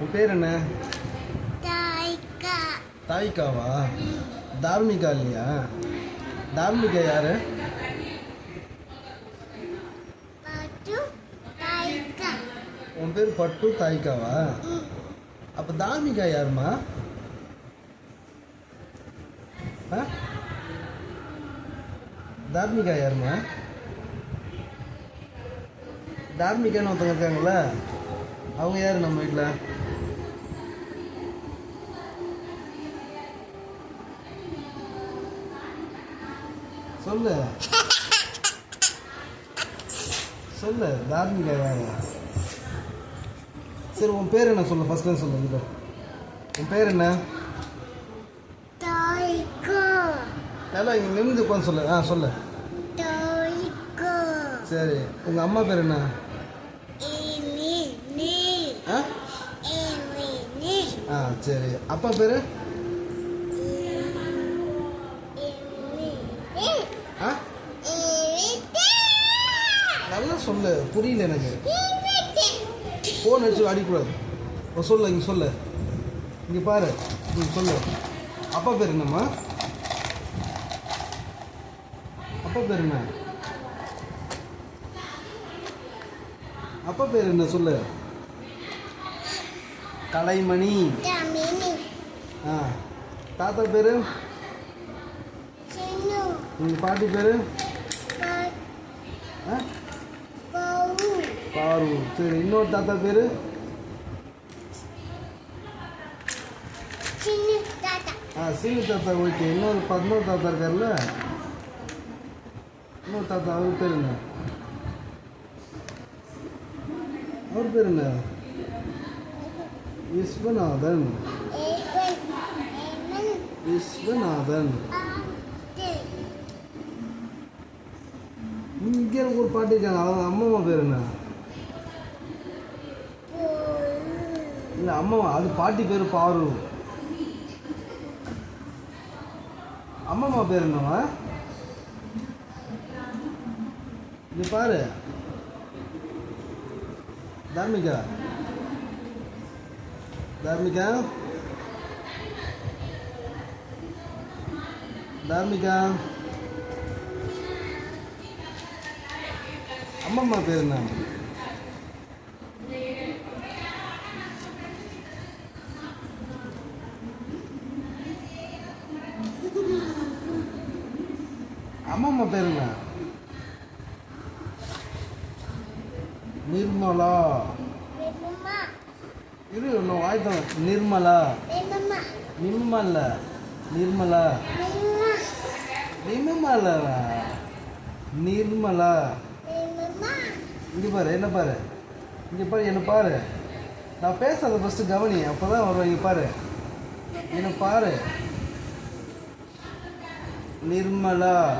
உன் பேர் என்ன? தாய்க்கா தாய்க்காவா தார்மிகா இல்லையா? தார்மிகா யாரு? உன் பேர் பட்டு தாய்க்காவா அப்போ தார்மிகா யாருமா தார்மிகா யாருமா தார்மிகான்னு ஒருத்தவங்க இருக்காங்களா அவங்க யார் நம்ம வீட்டில் சொல்லு. சொல்லு தார்மிகா சரி உன் பேர் என்ன சொல்லு? ஃபர்ஸ்ட்ல சொல்லு பாரு. உன் பேர் என்ன? நல்லா இங்கே நிமிந்து உட்காந்து சொல்லு. ஆ சொல்லு. சரி உங்கள் அம்மா பேர் என்ன? ஆ சரி. அப்பா பேர் இனி நீ ஆ நல்லா சொல்லு புரியல எனக்கு. ஃபோன் அடிச்சு அடிக்கூடாது. சொல்லு இங்கே சொல்லு. இங்கே பாரு இங்கே சொல்லு. அப்பா பேர் என்னம்மா? அப்பா பேர் என்ன? அப்பா பேர் என்ன சொல்லு? கலைமணி. ஆ. தாத்தா பேர்? உங்கள் பாட்டி பேர்? ஆ? பாரு. சரி இன்னொரு தாத்தா பேர்? ஆ சீனி தாத்தா ஓகே. இன்னொரு பதினோரு தாத்தா இருக்கார்ல? இன்னொரு தாத்தா அவர் பேர் என்ன? அவர் பேர் என்ன? விஸ்வநாதன். விஸ்வநாதன். இங்கே ஒரு பாட்டி இருக்காங்க. அவங்க அம்மாமா பேர் என்ன? இல்லை அம்மாவா அது பாட்டி பேர் பாரு. அம்மம்மா பேர் என்னவா இங்க பாரு. தார்மிகா. தார்மிகா. தார்மிகா. அம்மம்மா பேர் என்ன? அம்மம்மா பேர் என்ன? நிர்மலா. இரு இன்னும் வாய்த்தம் நிர்மலா. நிர்மல. நிர்மலா. நிர்மலா. நிர்மலா. இங்கே பாரு என்ன பாரு? இங்கே பாரு என்ன பாரு. நான் பேசுறத ஃபஸ்ட்டு கவனி அப்போ தான் வரும் இங்கே பாரு. என்ன பாரு. நிர்மலா.